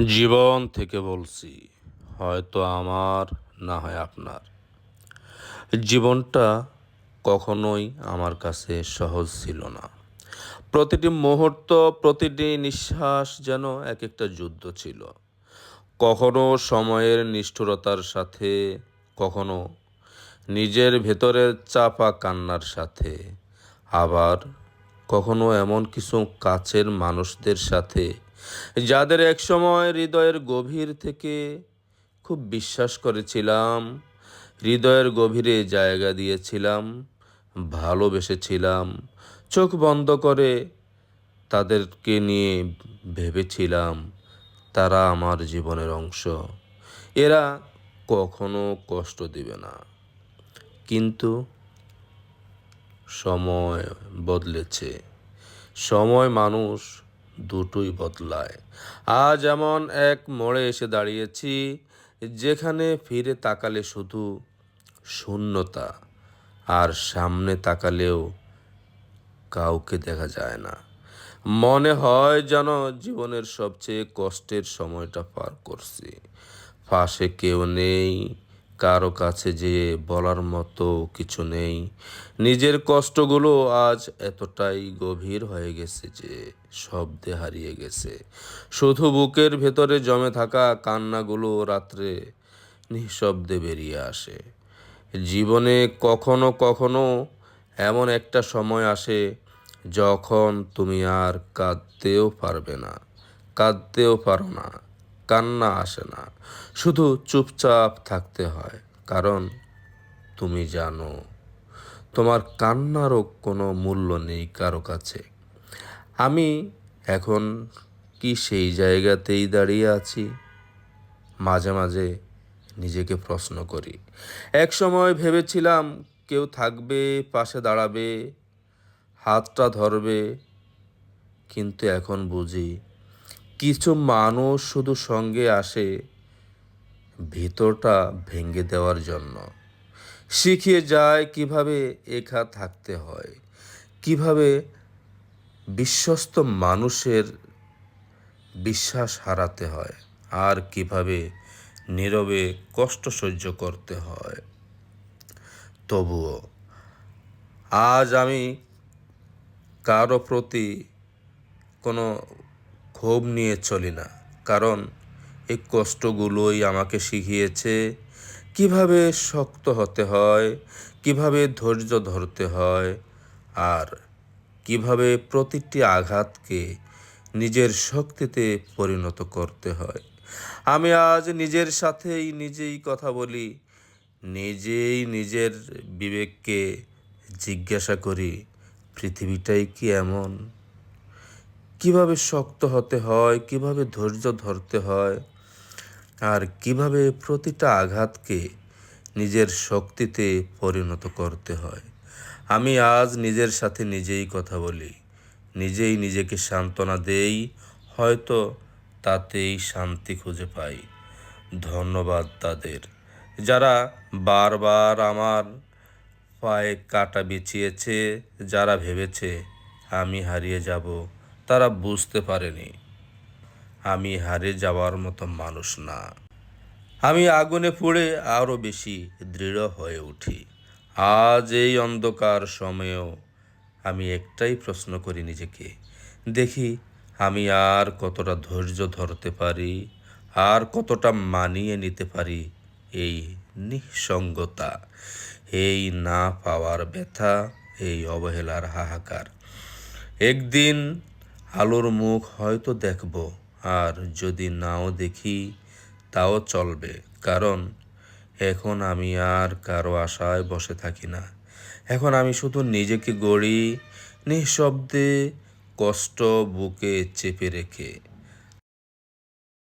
জীবন থেকে বলছি, হয়তো আমার, না হয় আপনার। জীবনটা কখনোই আমার কাছে সহজ ছিল না। প্রতিটি মুহূর্ত, প্রতিটি নিঃশ্বাস যেন এক একটা যুদ্ধ ছিল। কখনো সময়ের নিষ্ঠুরতার সাথে, কখনো নিজের ভেতরের চাপা কান্নার সাথে, আবার কখনো এমন কিছু কাছের মানুষদের সাথে যাদের একসময় হৃদয়ের গভীর থেকে খুব বিশ্বাস করেছিলাম, হৃদয়ের গভীরে জায়গা দিয়েছিলাম, ভালোবেসেছিলাম, চোখ বন্ধ করে তাদেরকে নিয়ে ভেবেছিলাম তারা আমার জীবনের অংশ। এরা কখনো কষ্ট দিবে না। কিন্তু সময় বদলেছে। সময় মানুষ দুটোই বদলায়। আজ এমন এক মোড়ে এসে দাঁড়িয়েছি, যেখানে ফিরে তাকালে শুধু শূন্যতা, আর সামনে তাকালেও কাউকে দেখা যায় না। মনে হয় যেন জীবনের সবচেয়ে কষ্টের সময়টা পার করছি। পাশে কেউ নেই কারও কাছে যে বলার মতো কিছু নেই। নিজের কষ্টগুলো আজ এতটাই গভীর হয়ে গেছে যে শব্দে হারিয়ে গেছে। শুধু বুকের ভেতরে জমে থাকা কান্নাগুলো রাত্রে নিঃশব্দে বেরিয়ে আসে। জীবনে কখনো কখনো এমন একটা সময় আসে যখন তুমি আর কাঁদতেও পারবে না, কাঁদতেও পারো না। কান্না আসে না। শুধু চুপচাপ থাকতে হয়। কারণ তুমি জানো, তোমার কান্নারও কোনো মূল্য নেই কারও কাছে। আমি এখন কি সেই জায়গাতেই দাঁড়িয়ে আছি? মাঝে মাঝে নিজেকে প্রশ্ন করি। এক সময় ভেবেছিলাম কেউ থাকবে, পাশে দাঁড়াবে, হাতটা ধরবে, কিন্তু এখন বুঝি কিছু মানুষ শুধু সঙ্গে আসে ভিতরটা ভেঙে দেওয়ার জন্য। শিখিয়ে যায় কীভাবে একা থাকতে হয়, কীভাবে বিশ্বস্ত মানুষের বিশ্বাস হারাতে হয়, আর কীভাবে নীরবে কষ্ট সহ্য করতে হয়। তবুও আজ আমি কারও প্রতি কোনো ক্ষোভ নিয়ে চলি না। কারণ এই কষ্টগুলোই আমাকে শিখিয়েছে কীভাবে শক্ত হতে হয়, কীভাবে ধৈর্য ধরতে হয় আর কীভাবে প্রতিটি আঘাতকে নিজের শক্তিতে পরিণত করতে হয়। আমি আজ নিজের সাথেই নিজেই কথা বলি, নিজেই নিজের বিবেককে জিজ্ঞাসা করি, পৃথিবীটাই কি এমন? কীভাবে শক্ত হতে হয়, কীভাবে ধৈর্য ধরতে হয়, আর কীভাবে প্রতিটা আঘাতকে নিজের শক্তিতে পরিণত করতে হয়। আমি আজ নিজের সাথে নিজেই কথা বলি। নিজেই নিজেকে সান্ত্বনা দেই, হয়তো তাতেই শান্তি খুঁজে পাই। ধন্যবাদ তাদের, যারা বারবার আমার পায়ে কাটা বিছিয়েছে, যারা ভেবেছে আমি হারিয়ে যাব। তারা বুঝতে পারেনি। আমি হারে যাওয়ার মতো মানুষ না। আমি আগুনে পুড়ে আরও বেশি দৃঢ় হয়ে উঠি। আজ এই অন্ধকার সময়েও আমি একটাই প্রশ্ন করি নিজেকে। দেখি আমি আর কতটা ধৈর্য ধরতে পারি, আর কতটা মানিয়ে নিতে পারি এই নিঃসঙ্গতা, এই না পাওয়ার ব্যথা, এই অবহেলার হাহাকার। একদিন আলোর মুখ হয়তো দেখব, আর যদি নাও দেখি, তাও চলবে। কারণ এখন আমি আর কারও আশায় বসে থাকি না। এখন আমি শুধু নিজেকে গড়ি, নিঃশব্দে কষ্ট বুকে চেপে রেখে